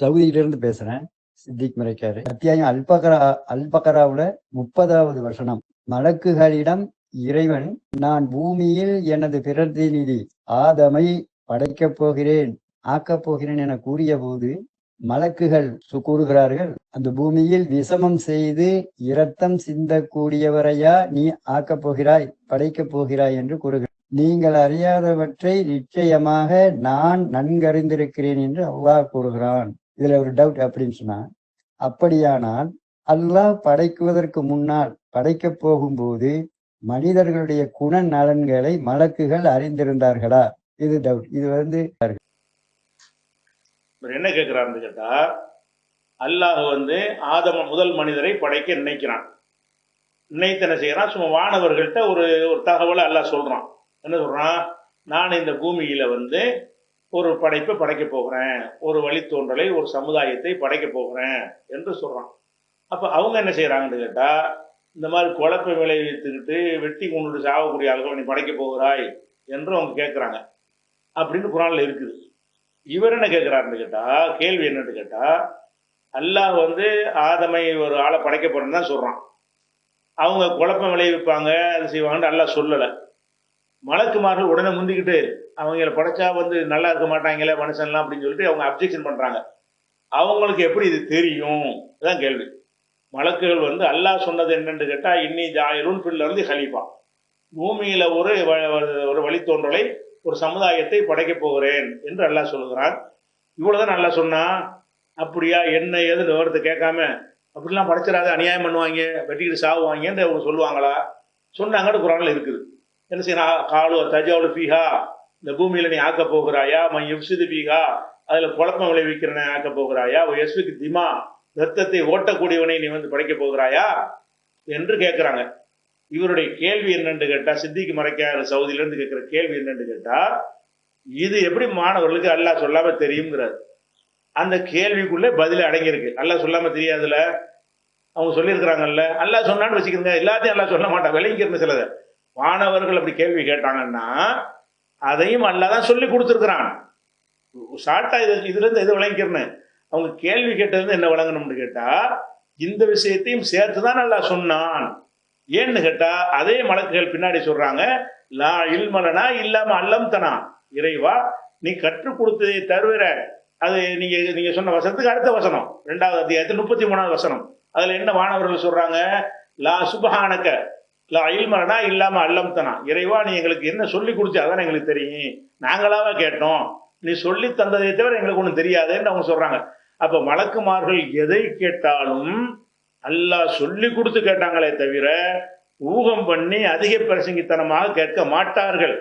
சவுதியிலிருந்து பேசுறேன் சித்திக் முறைக்காரு. அத்தியாயம் அல்பகரா அல்பகராவுல முப்பதாவது வசனம். மலக்குகளிடம் இறைவன் நான் பூமியில் எனது பிரதிநிதி ஆதமை படைக்கப் போகிறேன் ஆக்கப் போகிறேன் என கூறிய போது மலக்குகள் சு- கூறுகிறார்கள் அந்த பூமியில் விஷமம் செய்து இரத்தம் சிந்தக்கூடியவரையா நீ ஆக்கப் போகிறாய் படைக்கப் போகிறாய் என்று கூறுகிறார். நீங்கள் அறியாதவற்றை நிச்சயமாக நான் நன்கறிந்திருக்கிறேன் என்று அவ்வா கூறுகிறான். இதுல ஒரு டவுட் அப்படின்னு சொன்னா அப்படியானால் அல்லாஹ் படைக்குவதற்கு முன்னால் படைக்கப் போகும்போது மனிதர்களுடைய குண நலன்களை மலக்குகள் அறிந்திருந்தார்களா? இது டவுட் இது வந்து என்ன கேட்கிறாருன்னு கேட்டா அல்லாஹ் வந்து ஆதம முதல் மனிதரை படைக்க நினைக்கிறான். நினைத்து என்ன செய்யறான். சும்மா வானவர்கள்ட்ட ஒரு ஒரு தகவலை அல்லாஹ் சொல்றான். என்ன சொல்றான்? நான் இந்த பூமியில வந்து ஒரு படைப்பை படைக்க போகிறேன். ஒரு வழித்தோன்றலை ஒரு சமுதாயத்தை படைக்க போகிறேன் என்று சொல்கிறான் அப்போ அவங்க என்ன செய்கிறாங்கன்னு கேட்டால் இந்த மாதிரி குழப்ப விளைவித்துக்கிட்டு வெட்டி கொண்டுட்டு சாகக்கூடிய ஆளுகளை நீ படைக்க போகிறாய் என்று அவங்க கேட்குறாங்க அப்படின்னு குரானில் இருக்குது. இவர் என்ன கேட்குறாருன்னு கேட்டால் கேள்வி என்னன்னு கேட்டால் அல்லாஹ் வந்து ஆதமை ஒரு ஆளை படைக்க போறேன்னு தான் சொல்கிறான் அவங்க குழப்பம் விளைவிப்பாங்க அது செய்வாங்கன்னு அல்லாஹ் சொல்லலை. மலக்குமார்கள் உடனே முந்திக்கிட்டு அவங்கள படைச்சா வந்து நல்லா இருக்க மாட்டாங்களே மனுஷன்லாம் அப்படின்னு சொல்லிட்டு அவங்க அப்ஜெக்ஷன் பண்ணுறாங்க அவங்களுக்கு எப்படி இது தெரியும்? இதுதான் கேள்வி. மலக்குகள் வந்து அல்லாஹ் சொன்னது என்னென்னு கேட்டால் இன்னி ஜாயிரும் பில்ல இருந்து ஹலீஃபா. பூமியில் ஒரு வ- ஒரு- ஒரு வழித்தோன்றலை ஒரு சமுதாயத்தை படைக்கப் போகிறேன் என்று அல்லாஹ் சொல்லுகிறான். இவ்வளோதான் நல்லா சொன்னா அப்படியா என்ன ஏதுன்னு விவரத்தை கேட்காம அப்படிலாம் படைச்சிடாத அநியாயம் பண்ணுவாங்க வெட்டிக்கிட்டு சாவுவாங்கன்னு அவங்க சொல்லுவாங்களா? சொன்னாங்கன்னு குரானில் இருக்குது. என்ன செய்யணும் காலு தஜாவுல பீகா இந்த பூமியில நீ ஆக்க போகிறாயா? மை யுப்சிது பீகா அதுல குழப்பம் விளைவிக்கிறனை ஆக்க போகிறாயா? எஸ்விக்கு திமா ரத்தத்தை ஓட்டக்கூடியவனை நீ வந்து படைக்க போகிறாயா? என்று கேட்கிறாங்க இவருடைய கேள்வி என்னன்னு கேட்டா சித்திக்கு மறைக்காத சவுதியிலிருந்து கேட்குற கேட்கிற கேள்வி என்னன்னு கேட்டா இது எப்படி மாணவர்களுக்கு அல்லாஹ் சொல்லாம தெரியுங்கிறார் அந்த கேள்விக்குள்ளே பதில் அடங்கியிருக்கு. அல்லாஹ் சொல்லாம தெரியாதுல அவங்க சொல்லியிருக்கிறாங்கல்ல? அல்லாஹ் சொன்னான்னு வச்சுக்கிறங்க எல்லாத்தையும் அல்லா சொல்ல மாட்டான். விளங்கிக்கிறேன் சிலதை. மாணவர்கள் அப்படி கேள்வி கேட்டாங்கன்னா அதையும் அல்லாதான் சொல்லி கொடுத்துருக்குறான். ஷார்ட்டா இது இதுலேருந்து எது விளங்கிக்கிறன்னு? அவங்க கேள்வி கேட்டது என்ன விளங்கணும்னு கேட்டால் இந்த விஷயத்தையும் சேர்த்து தான் நல்லா சொன்னான். ஏன்னு கேட்டால் அதே மலக்குகள் பின்னாடி சொல்கிறாங்க லா இல்மலனா இல்லாம அல்லம் தனா இறைவா நீ கற்றுக் கொடுத்ததை தருவிற. அது நீங்கள் நீங்கள் சொன்ன வசனத்துக்கு அடுத்த வசனம் ரெண்டாவது அத்தியாயத்தில் முப்பத்தி மூணாவது வசனம். அதில் என்ன மாணவர்கள் சொல்கிறாங்க லா சுபஹானக்க லா இல்மலனா இல்லாம அல்லம்தனா. இறைவா நீ எங்களுக்கு என்ன சொல்லி கொடுத்து அதான் எங்களுக்கு தெரியும். நாங்களாக கேட்டோம். நீ சொல்லி தந்ததை தவிர எங்களுக்கு ஒன்றும் தெரியாதுன்னு அவங்க சொல்றாங்க. அப்ப மலக்குமார்கள் எதை கேட்டாலும் அல்லாஹ் சொல்லி கொடுத்து கேட்டாங்களே தவிர ஊகம் பண்ணி அதிக பிரசங்கித்தனமாக கேட்க மாட்டார்கள்.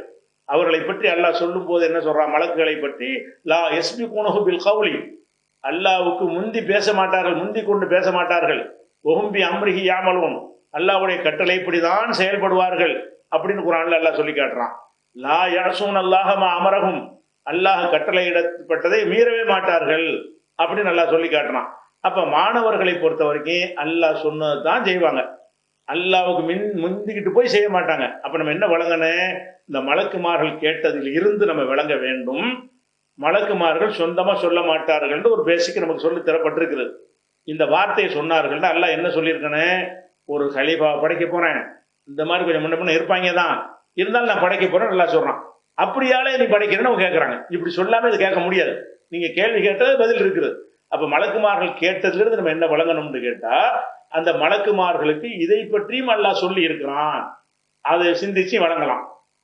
அவர்களை பற்றி அல்லாஹ் சொல்லும் போது என்ன சொல்றான் மலக்குகளை பற்றி லா எஸ்பி குனஹு பில் கவுலி. அல்லாவுக்கு முந்தி பேச மாட்டார்கள் முந்தி கொண்டு பேச மாட்டார்கள். ஒகும்பி அம்ரிஹி அல்லாவுடைய அல்லாஹ்வுடைய கட்டளைப்படிதான் செயல்படுவார்கள் அப்படின்னு குரான்ல அல்லாஹ் சொல்லி காட்டுறான். லா யசூன் அல்லாஹ அமரகும் அல்லாஹ் கட்டளையிடப்பட்டதை மீறவே மாட்டார்கள் அப்படின்னு நல்லா சொல்லி காட்டுறான். அப்ப மாணவர்களை பொறுத்த வரைக்கும் அல்லாஹ் சொன்னது தான் செய்வாங்க. அல்லாவுக்கு மின் முந்திக்கிட்டு போய் செய்ய மாட்டாங்க. அப்ப நம்ம என்ன வழங்கணும் இந்த மலக்குமார்கள் கேட்டதில் இருந்து நம்ம விளங்க வேண்டும். மலக்குமார்கள் சொந்தமா சொல்ல மாட்டார்கள் ஒரு பேசிக் நமக்கு சொல்லி தரப்பட்டிருக்கிறது. இந்த வார்த்தையை சொன்னார்கள் அல்லாஹ் என்ன சொல்லியிருக்கணும் ஒரு கலீஃபா படைக்க போறேன். இந்த மாதிரி கொஞ்சம் முன்ன முன்ன இருப்பாங்க தான். இருந்தாலும் நான் படைக்க போறேன் நல்லா சொல்றான். அப்படியாலே நீ படைக்கிறேன்னு அவங்க கேட்கறாங்க இப்படி சொல்லாம இது கேட்க முடியாது. நீங்க கேள்வி கேட்டது பதில் இருக்குது. அப்ப மலக்குமார்கள் கேட்டதுலேருந்து நம்ம என்ன வழங்கணும்னு கேட்டா அந்த மலக்குமார்களுக்கு இதை பற்றியும் நல்லா சொல்லி இருக்கிறான். அதை சிந்திச்சு வழங்கலாம்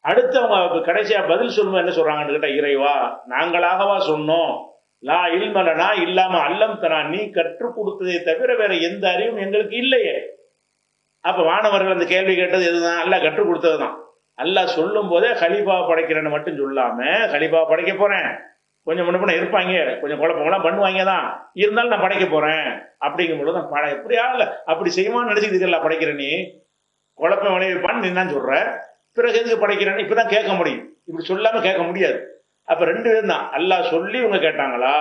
அடுத்து அவங்க கடைசியா பதில் சொல்லுவோம் என்ன சொல்றாங்கன்னு கேட்டா இறைவா நாங்களாகவா சொன்னோம். லா இல்மலனா இல்லாம அல்லம் தனா நீ கற்றுக் கொடுத்ததை தவிர வேற எந்த அறிவும் எங்களுக்கு இல்லையே. அப்போ மாணவர்கள் அந்த கேள்வி கேட்டது எதுதான் அல்லாஹ் கற்றுக் கொடுத்ததுதான். அல்லாஹ் சொல்லும் போதே ஹலீஃபா படைக்கிறேன்னு மட்டும் சொல்லாம ஹலீஃபா படைக்க போறேன். கொஞ்சம் முன்ன இருப்பாங்க. கொஞ்சம் குழப்பங்களாம் பண்ணுவாங்க தான் இருந்தாலும் நான் படைக்க போறேன். அப்படிங்கும் பொழுது தான் பட எப்படியா இல்லை அப்படி செய்யுமான்னு நினைச்சுக்கிட்டு படைக்கிற நீ. குழப்பம் விளைவிப்பான்னு நீ தான் சொல்ற. பிறகு எதுக்கு படைக்கிறேன்னு இப்பதான் கேட்க முடியும். இப்படி சொல்லாம கேட்க முடியாது. அப்ப ரெண்டு பேரும் தான் அல்லா சொல்லி இவங்க கேட்டாங்களா?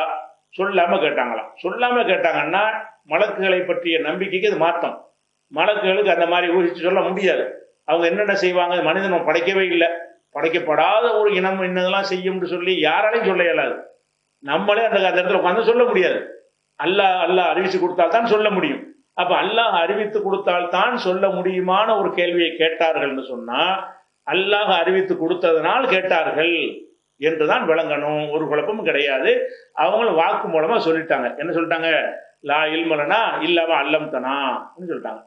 சொல்லாம கேட்டாங்களா? சொல்லாம கேட்டாங்கன்னா மலக்குகளை பற்றிய நம்பிக்கைக்கு அது மாற்றம். மலக்குகளுக்கு அந்த மாதிரி ஊகிச்சு சொல்ல முடியாது. அவங்க என்னென்ன செய்வாங்க மனிதன் படைக்கவே இல்லை. படைக்கப்படாத ஒரு இனம் என்னதெல்லாம் செய்யும்னு சொல்லி யாராலையும் சொல்ல இயலாது. நம்மளே அந்த அந்த இடத்துல உட்காந்து சொல்ல முடியாது. அல்லாஹ் அல்லாஹ் அறிவித்து கொடுத்தால் தான் சொல்ல முடியும். அப்போ அல்லாஹ் அறிவித்து கொடுத்தால் தான் சொல்ல முடியுமான ஒரு கேள்வியை கேட்டார்கள்னு சொன்னால் அல்லாஹ் அறிவித்து கொடுத்ததனால் கேட்டார்கள் என்றுதான் விளங்கணும். ஒரு குழப்பமும் கிடையாது. அவங்களும் வாக்கு மூலமாக சொல்லிட்டாங்க. என்ன சொல்லிட்டாங்க? லா இல்மலனா இல்லாம அல்லம் தனா சொல்லிட்டாங்க.